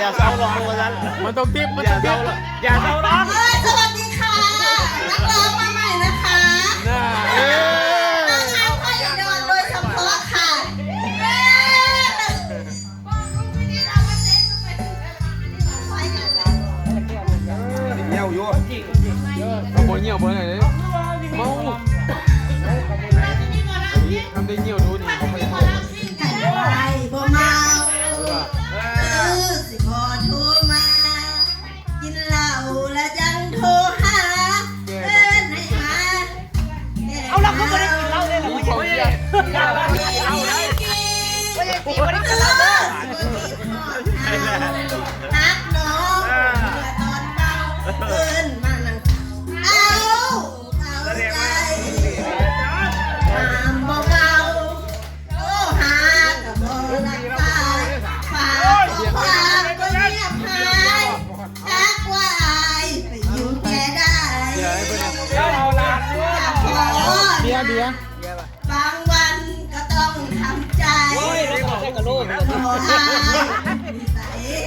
อย่าเศร้าร้องวันนั้น มันต้องติ๊บมันต้องติ๊บออย่าเศร้าร้อง นักน้องเมื่อตอนเก่าเอิ้นมานังเอาเอาใจหามบ่เก่าโตหาก็บ่นั่งตายฝากก็ฝากก็เรียบหายทักว่าอายไปอยู่แก่ได้เบียเบียบางวันก็ต้องทำใจขอ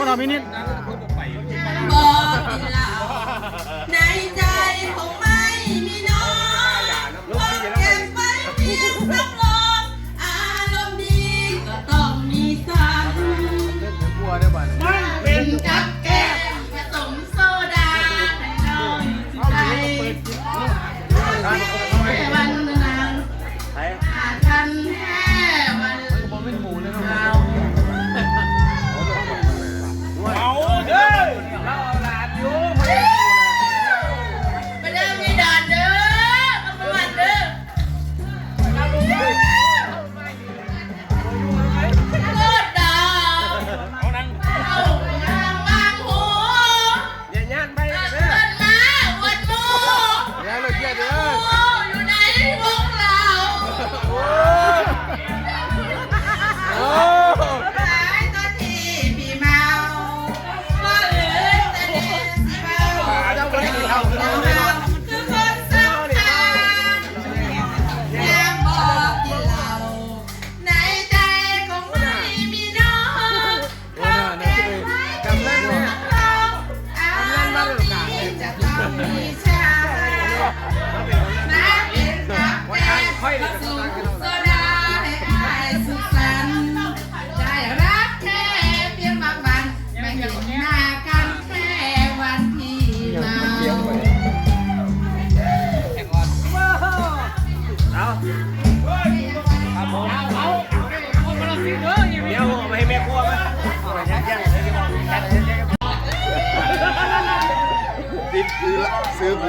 พ่อทำมินิบอกเราในใจผมไม่มีน้องเพราะเก็บไว้เพียงสำรองอารมณ์ดีก็ต้องมีสักเป็นกับ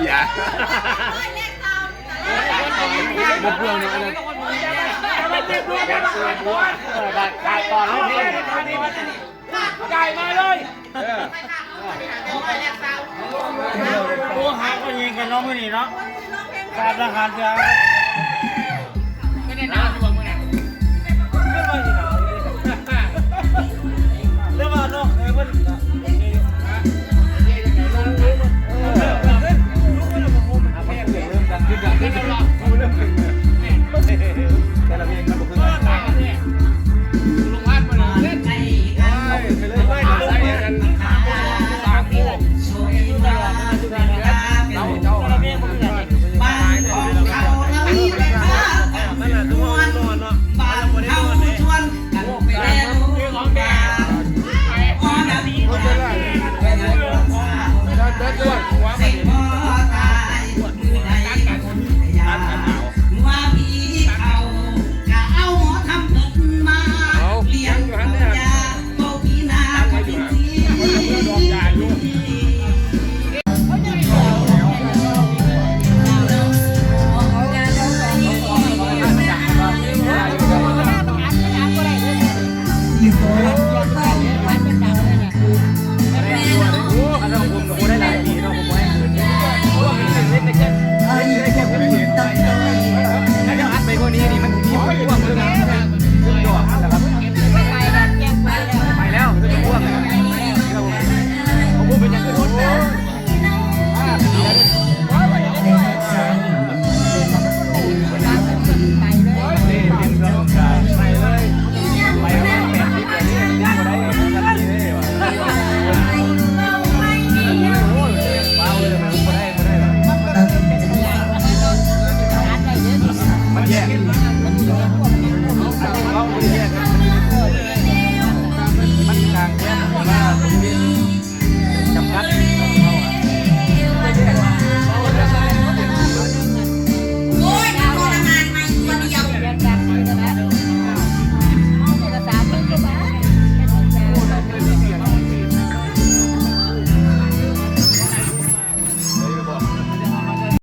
บียร์บวกเพื่อนเนี่ยไเพื่อนเลยพี่ไก่มาเลยโอ้หาคนยิงกันน้องคนนี้เนาะการทหารเสือ